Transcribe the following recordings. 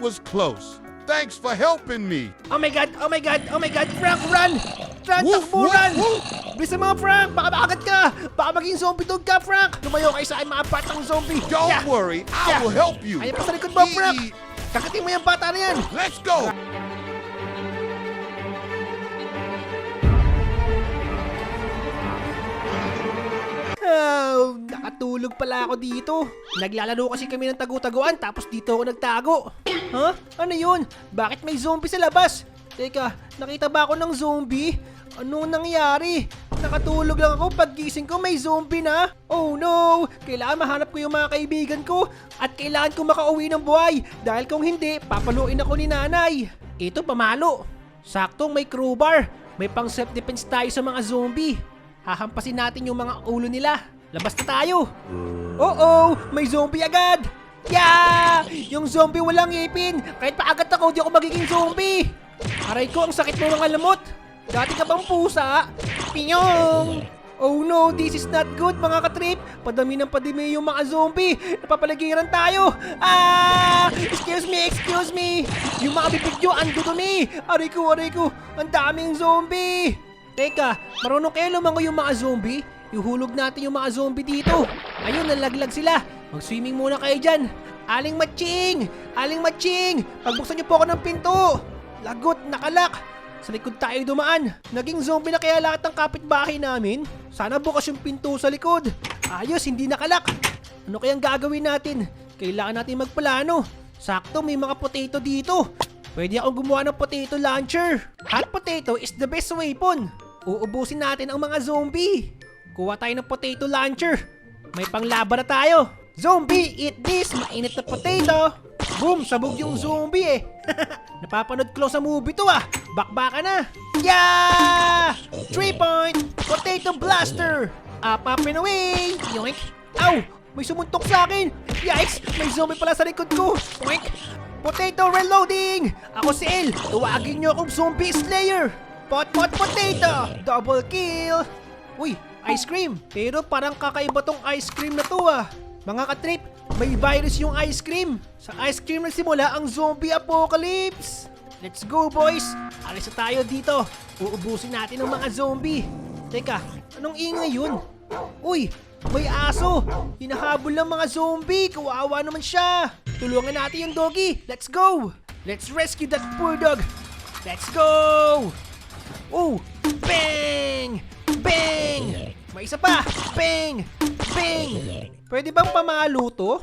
was close. Thanks for helping me. Oh my god, oh my god, oh my god, Frank, run! Frank, Woof, takbo, woof, run! woof. Mo, Frank! Baka makagat ka! Baka maging zombie dog ka, Frank! Lumayo kayo sa akin, mga batang zombie! Don't Yeah. worry, I Yeah. will help you. Ayan pa sa likod mo, Frank! Kakating mo yung bata na yan! Let's go. Oh, nakatulog pala ako dito. Naglalaro kasi kami ng tagu-taguan tapos dito ako nagtago. Ha? Ano yun? Bakit may zombie sa labas? Teka, nakita ba ako ng zombie? Ano nangyari? Nakatulog lang ako paggising ko may zombie na. Oh no! Kailangan mahanap ko yung mga kaibigan ko at kailangan ko makauwi ng buhay dahil kung hindi, papaluin ako ni nanay. Ito pamalo. Saktong may crowbar. May pang self-defense tayo sa mga zombie. Hahampasin natin yung mga ulo nila. Labas na tayo. Oo, may zombie agad. Yeah! Yung zombie walang ngipin. Kahit paagat ako, di ako magiging zombie. Aray ko, ang sakit mo mga lamot. Dati ka bang pusa? Pinyong! Oh no, this is not good mga katrip. Padami ng padami yung mga zombie. Napapalagiran tayo. Ah! Excuse me, excuse me. Yung mga bibig nyo, andudumi. Aray ko, aray ko. Ang daming zombie. Teka, marunong kayo lumango yung mga zombie? Ihulog natin yung mga zombie dito. Ayun, nalaglag sila. Mag-swimming muna kayo dyan. Aling Matching! Aling Matching! Pagbuksan niyo po ako ng pinto! Lagot, nakalak! Sa likod tayo dumaan. Naging zombie na kaya lahat ng kapitbahay namin. Sana bukas yung pinto sa likod. Ayos, hindi nakalak. Ano kayang gagawin natin? Kailangan natin magplano. Sakto, may mga potato dito. Pwede akong gumawa ng potato launcher. Hot potato is the best weapon. Uubusin natin ang mga zombie. Kuha tayo ng potato launcher. May panglaba na tayo. Zombie, eat this! Mainit na potato! Boom! Sabog yung zombie eh! Napapanood ko sa movie to ah! Bakbaka na! Yeah! Three point! Potato blaster! Up, up and away! Yoink! Ow! May sumuntok sa akin! Yikes! May zombie pala sa likod ko! Yoink! Potato reloading! Ako si El! Tuwagin niyo akong zombie slayer! Pot pot potato! Double kill! Uy, ice cream! Pero parang kakaiba tong ice cream na to ah! Mga katrip, may virus yung ice cream! Sa ice cream nagsimula ang zombie apocalypse! Let's go boys! Alis na tayo dito! Uubusin natin ang mga zombie! Teka, anong ingay yun? Uy, may aso! Hinahabol ng mga zombie! Kawawa naman siya! Tulungan natin yung doggy! Let's go! Let's rescue that poor dog! Let's go! Oh! Bang! Bang! May isa pa! Bang! Bang! Pwede bang pamalo to?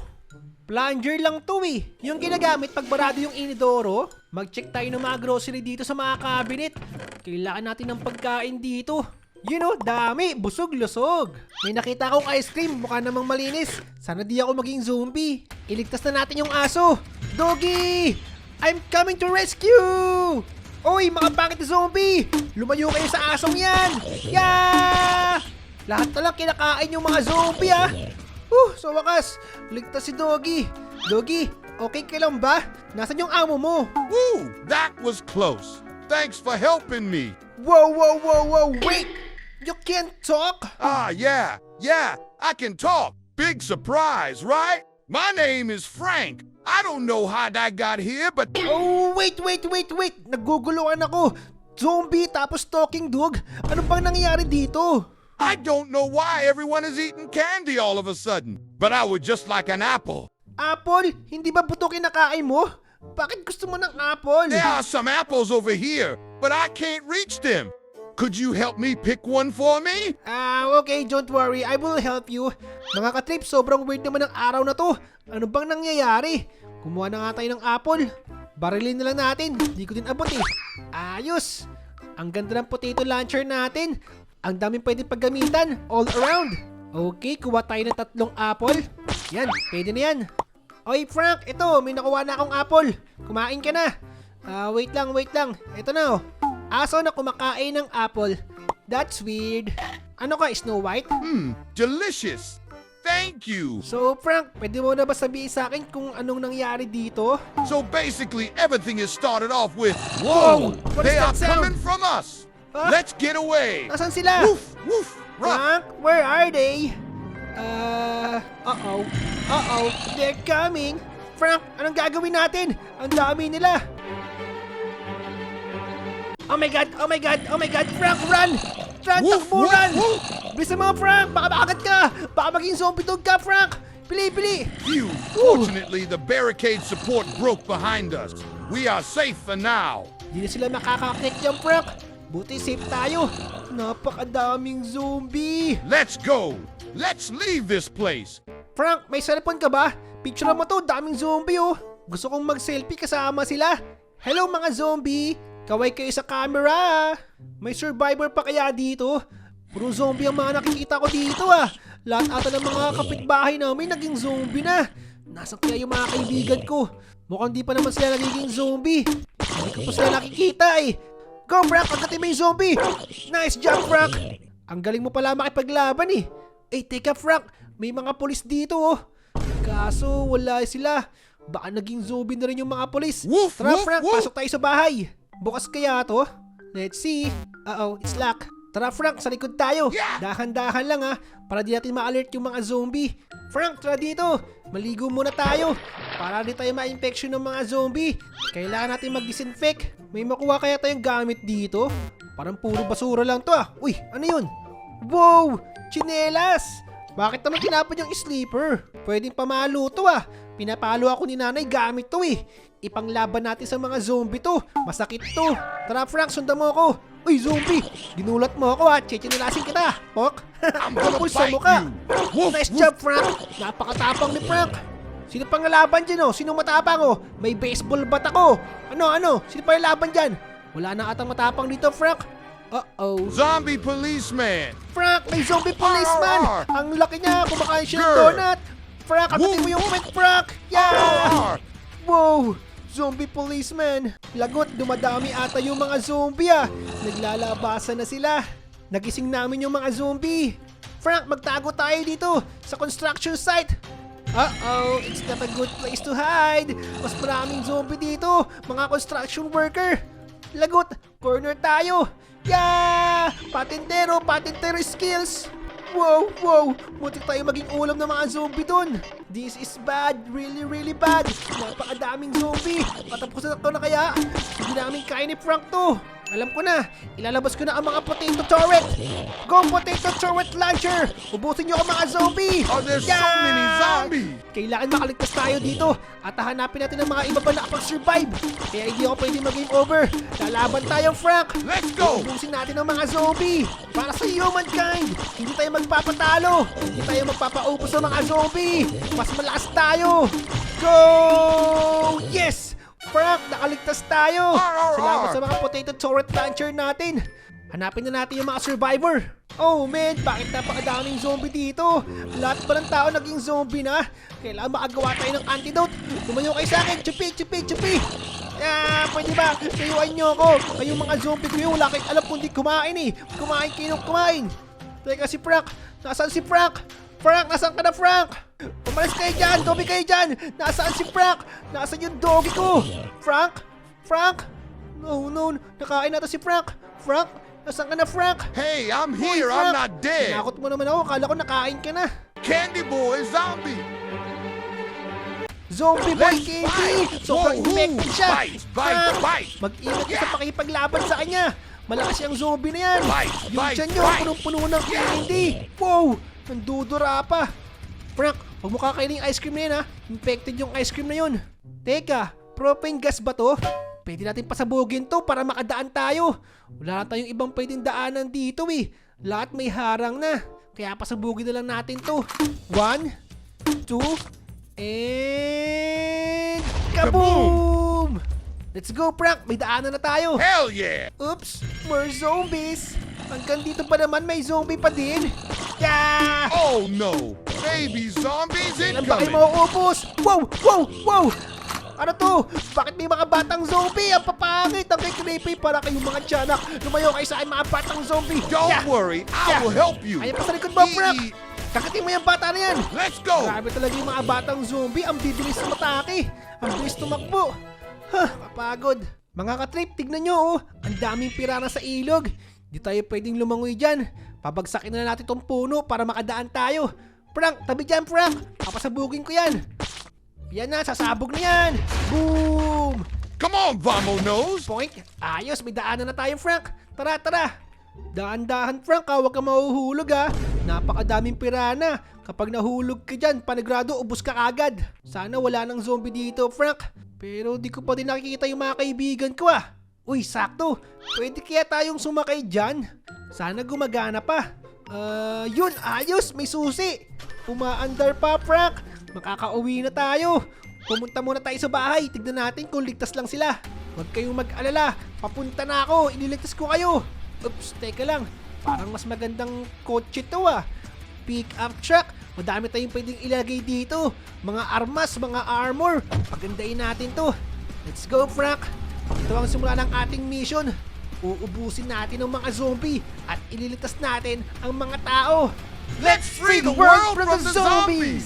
Plunger lang to eh. Yung ginagamit pag barado yung inidoro. Mag-check tayo ng mga grocery dito sa mga cabinet. Kailangan natin ng pagkain dito. You know, dami. Busog-lusog. May nakita akong ice cream. Mukha namang malinis. Sana di ako maging zombie. Iligtas na natin yung aso. Doggy! I'm coming to rescue! Oy, mga pangit zombie! Lumayo kayo sa asong yan! Yeah! Lahat na kinakain yung mga zombie ah! Uh, sa wakas, ligtas si Doggy. Doggy, okay ka lang ba? Nasaan yung amo mo? Woo! That was close. Thanks for helping me. Whoa, whoa, whoa, whoa, wait! You can't talk? Ah, yeah, yeah, I can talk. Big surprise, right? My name is Frank. I don't know how I got here, but Oh, wait, wait, wait, wait! Naguguluhan ako! Zombie tapos talking dog? Ano bang nangyayari dito? I don't know why everyone is eating candy all of a sudden. But I would just like an apple. Apple? Hindi ba buto kinakain mo? Bakit gusto mo ng apple? There are some apples over here, but I can't reach them. Could you help me pick one for me? Ah, okay, don't worry. I will help you. Mga katrip, sobrang weird naman ng araw na to. Ano bang nangyayari? Kumuha na nga tayo ng apple. Barilin na lang natin. Di ko din abot eh. Ayos. Ang ganda ng potato launcher natin. Ang daming pwede paggamitan. All around. Okay, kuha tayo ng tatlong apple. Yan, pwede na yan. Oy Frank, ito, may nakuha na akong apple. Kumain ka na. Ah, wait lang, wait lang. Ito na oh. Aso na kumakain ng apple. That's weird. Ano ka, Snow White? Hmm, delicious. Thank you. So, Frank, pwede mo na ba sabihin sa akin kung anong nangyari dito? So basically, everything is started off with Whoa! What is They are sound? coming from us. Huh? Let's get away. Nasaan sila? Woof, woof, run. Frank, where are they? Uh, uh-oh. Uh-oh, they're coming. Frank, anong gagawin natin? Ang dami nila. Oh my God! Oh my God! Oh my God! Frank, run! Frank, Woof, takbo, woof, run! woof. Bilisan mo, Frank! Baka makagat ka! Baka maging zombie dog ka, Frank! Pili, pili! Phew, fortunately the barricade support broke behind us. We are safe for now. Hindi na sila makakakit dyan, Frank! Buti safe tayo! Napakadaming zombie! Let's go. Let's leave this place. Frank, may cellphone ka ba? Picture mo to, daming zombie oh. Gusto kong mag-selfie kasama sila. Hello mga zombie! Kaway kayo sa camera. May survivor pa kaya dito? Puro zombie ang mga nakikita ko dito ah. Lahat ata ng mga kapitbahay namin naging zombie na. Nasaan kaya yung mga kaibigan ko? Mukhang di pa naman sila nagiging zombie. Hindi ko pa sila nakikita eh. Go Frank, agatin mo yung zombie! Nice job Frank! Ang galing mo pala makipaglaban eh. Eh, teka Frank, may mga polis dito oh. Kaso wala sila. Baka naging zombie na rin yung mga polis. Tara Frank, pasok tayo sa bahay. Bukas kaya to? Let's see. Uh-oh, it's locked. Tara Frank, sa likod tayo. Dahan-dahan lang ha, para di natin ma-alert yung mga zombie. Frank, tara dito. Maligo muna tayo. Para di tayo ma-infection ng mga zombie. Kailangan natin mag-disinfect. May makuha kaya tayong gamit dito? Parang puro basura lang to ah. Uy, ano yun? Wow! Chinelas! Bakit naman tinapon yung sleeper? Pwedeng pamalo to ah. Pinapalo ako ni nanay gamit to eh. Ipanglaban natin sa mga zombie to. Masakit to. Tara Frank, sundan mo ako. Uy, zombie! Ginulat mo ako ha. Chichinelasin kita. Pok! Kapul sa mukha. Nice job, Frank. Napakatapang ni Frank. Sino pang laban dyan oh? Sino matapang oh? May baseball bat ako. Ano, ano? Sino pa yung laban dyan? Wala na atang matapang dito, Frank. Uh-oh. Zombie policeman. Frank, may zombie policeman! Ang laki niya, kumakain siya ng donut! Frank, agatin mo yung pet, Frank! Yeah! Arr! Zombie policeman! Lagot, dumadami ata yung mga zombie ah! Naglalabasan na sila! Nagising namin yung mga zombie! Frank, magtago tayo dito sa construction site! Uh-oh, it's not a good place to hide! Mas maraming zombie dito! Mga construction worker! Lagot, corner tayo! Yeah! Patintero, patintero skills! Wow, wow! Mutik tayo maging ulam ng mga zombie dun! This is bad! Really, really bad! Napakadaming zombie! Patapusan na to na kaya! Hindi namin kain ni Frank to! Alam ko na! Ilalabas ko na ang mga potato turret! Go potato turret launcher! Ubusin nyo ang mga zombie! Oh, there's so many zombies. Kailangan makaligtas tayo dito at hanapin natin ang mga iba pa nakapag-survive. Kaya hindi ako pwede mag-game over. Lalaban tayo, Frank! Let's go. Ubusin natin ang mga zombie para sa humankind. Hindi tayo magpapatalo. Hindi tayo magpapaupos sa mga zombie. Mas malakas tayo. Go! Yes! Frank, nakaligtas tayo. Arr, arr, Salamat arr. sa mga potato turret launcher natin. Hanapin na natin yung mga survivor. Oh man, bakit napakadaming zombie dito? Lahat pa ng tao naging zombie na. Kailangan makagawa tayo ng antidote. Tumayo kayo sa akin. Chupi, chupi, chupi. Ah, pwede ba? Tayuan nyo ako. Kayong mga zombie ko yun. Wala kayong alam kung di kumain eh. Kumain kayo ng kumain. Teka si Frank. Nasaan si Frank? Frank, nasaan ka na Frank? Umalis kayo dyan. Dobi kayo dyan. Nasaan si Frank? Nasaan yung doggy ko? Frank? Frank? No, no. Nakain natin si Frank. Frank? Nasaan ka na Frank? Hey, I'm here. Frank! I'm not dead. Tinakot mo naman ako. Kala ko nakain ka na. Candy boy zombie. Zombie boy Candy! Sobrang infected siya! Bite, bite, Frank, bite! Mag-ingat ka sa pakipaglaban sa kanya! Malakas yung zombie na yan! Bite, yung bite, tiyan nyo, punong-puno ng candy! Wow! Nandudura pa! Frank, huwag mo kakainin yung ice cream na yan ha! Infected yung ice cream na yun! Teka, propane gas ba to? Pwede natin pasabugin to para makadaan tayo! Wala na tayong ibang pwedeng daanan dito eh! Lahat may harang na! Kaya pasabugin na lang natin to! One, two, and kaboom! Let's go, Frank! May daanan na tayo! Hell yeah. Oops! More zombies! Hanggang dito pa naman may zombie pa din! Yeah! Oh no. Baby zombies ba kayo incoming. mauubos? Wow! Wow! Wow! Ano to? Bakit may mga batang zombie? Ang papangit! Ang creepy para kayong mga tiyanak! Lumayo kayo sa akin mga batang zombie! Don't Yeah! worry. I Yeah. will help you. Ayan pa sa likod mo, Frank! Eat. Kakatin mo yung bata na yan! Let's go. Grabe talaga yung mga batang zombie. Ang bibilis matake. Ang bilis tumakbo. Huh, kapagod. Mga katrip, tignan nyo oh. Ang daming pirana sa ilog. Di tayo pwedeng lumangoy dyan. Pabagsakin na natin tong puno para makadaan tayo. Frank, tabi dyan Frank. Papasabugin ko yan. Yan na, sasabog na yan! Boom! Come on, Vamonos! Point! Ayos, may daanan na tayo, Frank! Tara, tara! Daan-dahan, Frank, ha? Huwag ka mahuhulog, ha? Napakadaming pirana. Kapag nahulog ka dyan, panagrado, ubus ka agad. Sana wala nang zombie dito, Frank. Pero di ko pa din nakikita yung mga kaibigan ko, ah. Uy, sakto. Pwede kaya tayong sumakay dyan? Sana gumagana pa. Ah, yun, ayos, may susi. Umaandar pa, Frank. Makakauwi na tayo. Pumunta muna tayo sa bahay. Tignan natin kung ligtas lang sila. Huwag kayong mag-alala. Papunta na ako. Iniligtas ko kayo. Oops, teka lang. Parang mas magandang kotse to ah. Pick up truck. Madami tayong pwedeng ilagay dito. Mga armas, mga armor. Pagandahin natin to. Let's go, Frank. Ito ang simula ng ating mission. Uubusin natin ang mga zombie at ililigtas natin ang mga tao. Let's free the world from the zombies!